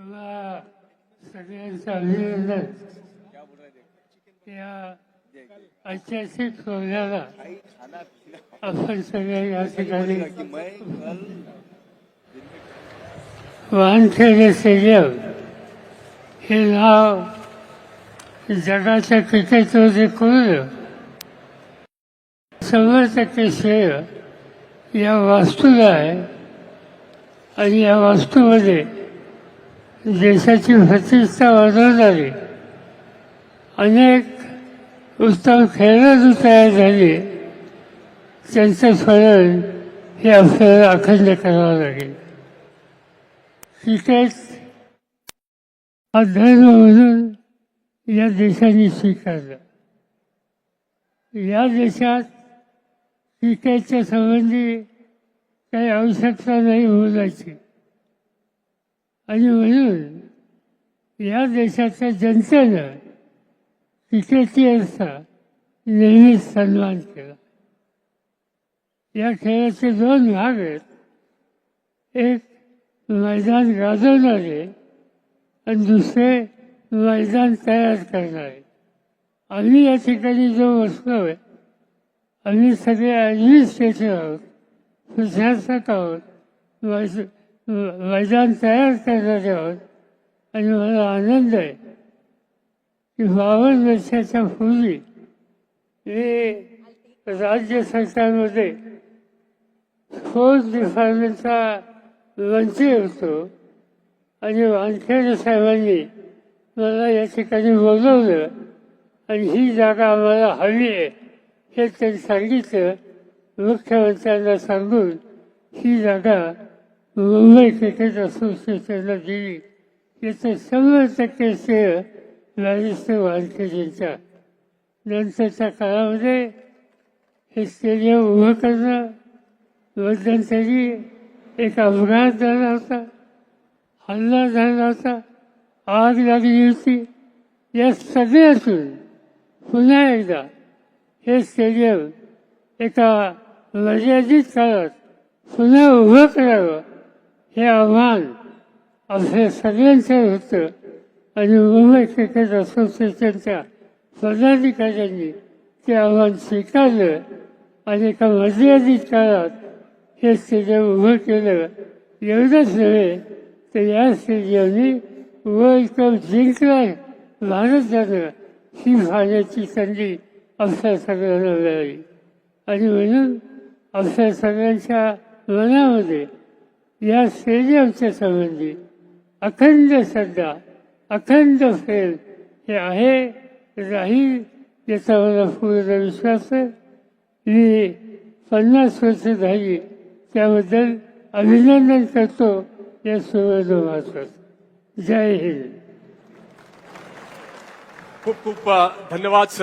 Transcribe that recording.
तुला सगळ्यांचं अभिनंदन या ऐतिहासिक सोहळ्याला आपण सगळे या ठिकाणी वानखेडे स्टेडियम हे नाव जगाच्या क्रिकेटमध्ये कळलं शंभर टक्के श्रेय या वास्तूला आहे. आणि या वास्तूमध्ये देशाची प्रतिष्ठा वाढवणारी अनेक उत्तम खेळाडू तयार झाले. त्यांचं फलन हे आपल्याला अखंड करावं लागेल. क्रिकेट हा धर्म म्हणून या देशाने स्वीकारला. या देशात क्रिकेटच्या संबंधी काही आवश्यकता नाही बोलायची आणि म्हणून या देशाच्या जनतेनं क्रिकेटियर्सचा नेहमीच सन्मान केला. या खेळाचे दोन भाग आहेत. एक मैदान गाजवणारे आणि दुसरे मैदान तयार करणारे. आम्ही या ठिकाणी जो बसलो आहे आम्ही सगळे ॲडमिनिस्ट्रेटर आहोत प्रशासक आहोत मैदान तयार करणारे आहोत आणि मला आनंद आहे. की बावन्न वर्षाच्या पूर्वी मी राज्य सरकारमध्ये स्पोर्ट्स डिपार्टमेंटचा मंत्री होतो. आणि वानखेडे साहेबांनी मला या ठिकाणी बोलवलं. आणि ही जागा आम्हाला हवी आहे. हे त्यांनी सांगितलं. मुख्यमंत्र्यांना सांगून ही जागा मुंबई क्रिकेट असोसिएशनला दिली याचं शंभर टक्के श्रेय राजेश्वर वानखेडेंच्या नंतरच्या काळामध्ये हे स्टेडियम उभं करणं मध्यंतरी एक अपघात झाला होता हल्ला झाला होता आग लागली होती या सगळ्यातून पुन्हा एकदा हे स्टेडियम एका मर्यादित काळात पुन्हा उभं करावं. हे आव्हान आपल्या सगळ्यांचं होतं. आणि मुंबई क्रिकेट असोसिएशनच्या पदाधिकाऱ्यांनी ते आव्हान स्वीकारलं. आणि एका मर्यादित काळात हे स्टेडियम उभं केलं. एवढंच नव्हे तर या स्टेडियमने वर्ल्ड कप जिंकलाय. भारतानं ही पाहण्याची संधी आपल्या सगळ्यांना मिळाली. आणि म्हणून आपल्या सगळ्यांच्या मनामध्ये या स्टेडियमच्या संबंधी अखंड श्रद्धा अखंड प्रेम हे आहे राहील याचा मला पूर्ण विश्वास आहे. मी पन्नास वर्ष झाली त्याबद्दल अभिनंदन करतो या सुवर्ण महत्वाचं जय हिंद. खूप खूप धन्यवाद सर.